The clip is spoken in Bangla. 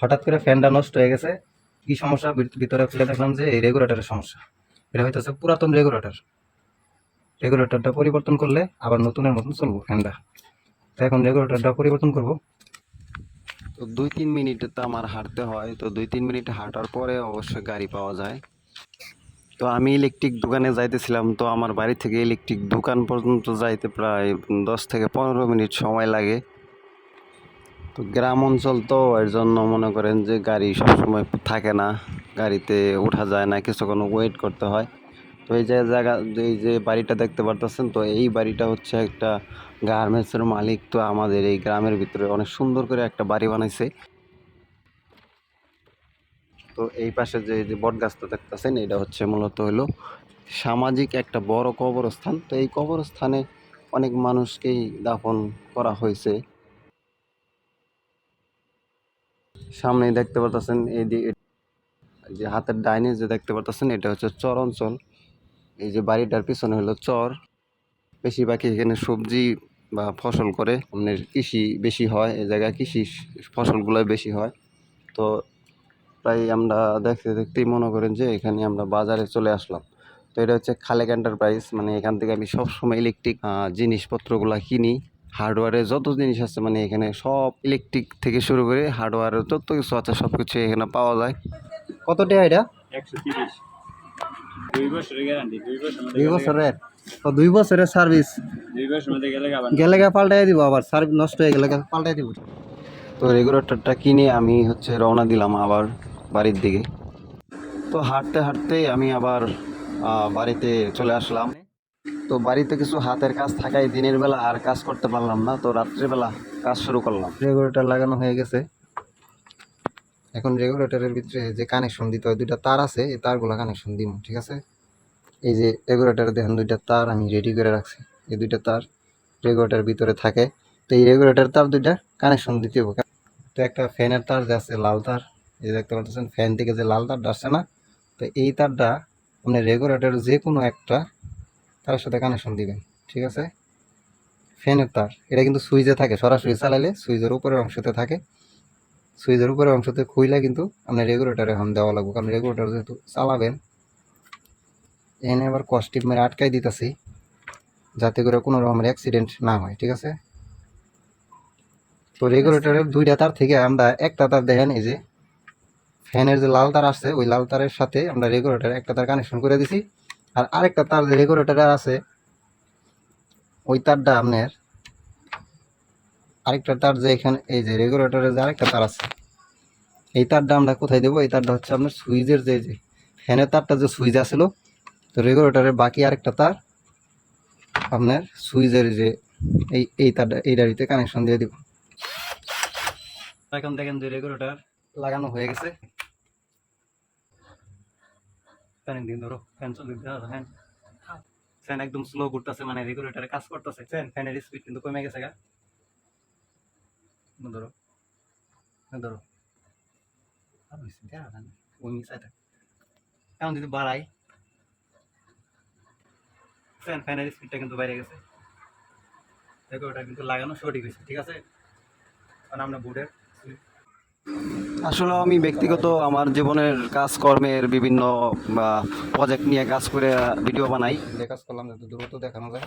হঠাৎ করে ফ্যানটা নষ্ট হয়ে গেছে, কি সমস্যা? ভিতরে খুলে দেখলাম যে এই রেগুলেটরের সমস্যা। এটা হইতেছে পুরাতন রেগুলেটর রেগুলেটরটা পরিবর্তন করলে আবার নতুনের মতন চলবো ফ্যানটা। তো এখন রেগুলেটরটা পরিবর্তন করব। তো দুই তিন মিনিট তো আমার হাঁটতে হয়, তো দুই তিন মিনিট হাঁটার পরে অবশ্যই গাড়ি পাওয়া যায়। তো আমি ইলেকট্রিক দোকানে যাইতেছিলাম, তো আমার বাড়ি থেকে ইলেকট্রিক দোকান পর্যন্ত যাইতে প্রায় দশ থেকে পনেরো মিনিট সময় লাগে। তো গ্রাম অঞ্চল তো এর জন্য মনে করেন যে গাড়ি সবসময় থাকে না, গাড়িতে ওঠা যায় না, কিছুক্ষণ ওয়েট করতে হয়। তো এই যে জায়গা, এই যে বাড়িটা দেখতে পারতেছেন, তো এই বাড়িটা হচ্ছে একটা গার্মেন্টসের মালিক তো আমাদের এই গ্রামের ভিতরে অনেক সুন্দর করে একটা বাড়ি বানাইছে। তো এই পাশে যে যে বট গাছটা দেখতেছেন, এটা হচ্ছে মূলত হলো সামাজিক একটা বড় কবরস্থান। তো এই কবরস্থানে অনেক মানুষকেই দাফন করা হয়েছে। সামনেই দেখতে পারতেছেন এই যে হাতের ডাইনে যে দেখতে পারতেছেন, এটা হচ্ছে চর অঞ্চল। এই যে বাড়িটার পিছনে হলো চর। বেশিরভাগ এখানে সবজি বা ফসল করে। আপনার কৃষি বেশি হয় এই জায়গায় কৃষি ফসলগুলো বেশি হয়। তো প্রায় আমরা দেখতে দেখতেই মনে করেন যে এখানে আমরা বাজারে চলে আসলাম। তো এটা হচ্ছে খালেক এন্টারপ্রাইজ মানে এখান থেকে আমি সবসময় ইলেকট্রিক জিনিসপত্রগুলো কিনি। হার্ডওয়্যারের যত জিনিস আছে মানে এখানে সব ইলেকট্রিক থেকে শুরু করে হার্ডওয়্যারের যত কিছু আছে সব কিছু এখানে পাওয়া যায়। কত টাকা এটা? একশো তিরিশ। দুই বছরের গ্যারান্টি দুই বছর মধ্যে দুই বছরের? তো দুই বছরের সার্ভিস দুই বছর গেলে গা পাল্টাই দিব আবার সার্ভিস নষ্ট হয়ে গেলে গা পাল্টাই দিব। তো রেগুলেটরটা কিনে আমি হচ্ছে রওনা দিলাম আবার বাড়ির দিকে। তো হাঁটতে হাঁটতে আমি আবার বাড়িতে চলে আসলাম। তো বাড়িতে কিছু হাতের কাজ থাকায় দিনের বেলা আর কাজ করতে পারলাম না, তো রাত্রিবেলা কাজ শুরু করলাম। রেগুলেটর লাগানো হয়ে গেছে। এখন রেগুলেটরের ভিতরে যে কানেকশন দিতে হয়, দুইটা তার আছে, এই তারগুলো কানেকশন দিব ঠিক আছে? এই যে রেগুলেটর দেখেন, দুইটা তার আমি রেডি করে রাখছি। এই দুইটা তার রেগুলেটর ভিতরে থাকে। তো এই রেগুলেটর তার দুইটা কানেকশন দিতে হবে। তো একটা ফ্যানের তার যে আছে, লাল তার, এই দেখতে পাচ্ছেন, ফ্যান থেকে যে লাল তারটা আসছে না, তো এই তারটা আপনি রেগুলেটর যে কোনো একটা তার সাথে কানেকশন দিবেন, ঠিক আছে? ফ্যানের তার, এটা কিন্তু সুইচে থাকে, সরাসরি চালাইলে সুইচের উপরের অংশতে থাকে। সুইচের উপরের অংশতে খুইলে কিন্তু আপনার রেগুলেটর এখন দেওয়া লাগবে, কারণ রেগুলেটর যেহেতু চালাবেন, এনে আবার কস্টিপ মেরে আটকাই দিতেছি, যাতে করে কোনো রকমের অ্যাক্সিডেন্ট না হয়, ঠিক আছে? তো রেগুলেটরের দুইটা তার থেকে আমরা একটা তার দেখেন, এই যে ফ্যানের যে লাল তার আসছে, ওই লাল তারের সাথে আমরা রেগুলেটর একটা তার কানেকশন করে দিছি। আর আরেকটা তার যে রেগুলেটর আছে, ওই তারটা আপনার, আরেকটা তার যে এখানে, এই যে রেগুলেটরের যে আরেকটা তার আছে, এই তারটা আমরা কোথায় দেবো? এই তারটা হচ্ছে আপনার সুইচের যে যে ফ্যানের তারটা যে সুইচ আছিল, তো রেগুলেটরের বাকি আরেকটা তার আপনার সুইচের যে, এই এই তারটা, এই ডাড়িতে কানেকশন দিয়ে দিব। এখন দেখেন যে রেগুলেটর লাগানো হয়ে গেছে। ফ্যান দিন ধরো, ফ্যান চলে ফ্যান ফ্যান একদম স্লো ঘুরতেছে মানে রেগুলেটারে কাজ করতেছে। ফ্যান, ফ্যানের স্পিড কিন্তু কমে গেছে গা। ধরো ধরো। এখন যদি বাড়াই, ফ্যান, ফ্যানের স্পিডটা কিন্তু বাইরে গেছে। দেখো ওটা কিন্তু লাগানো সঠিক হয়েছে, ঠিক আছে? কারণ আমরা বোর্ডের আসলে আমি ব্যক্তিগত আমার জীবনের কাজকর্মের বিভিন্ন প্রজেক্ট নিয়ে কাজ করে ভিডিও বানাই। যে কাজ করলাম যাতে দ্রুত দেখানো যায়।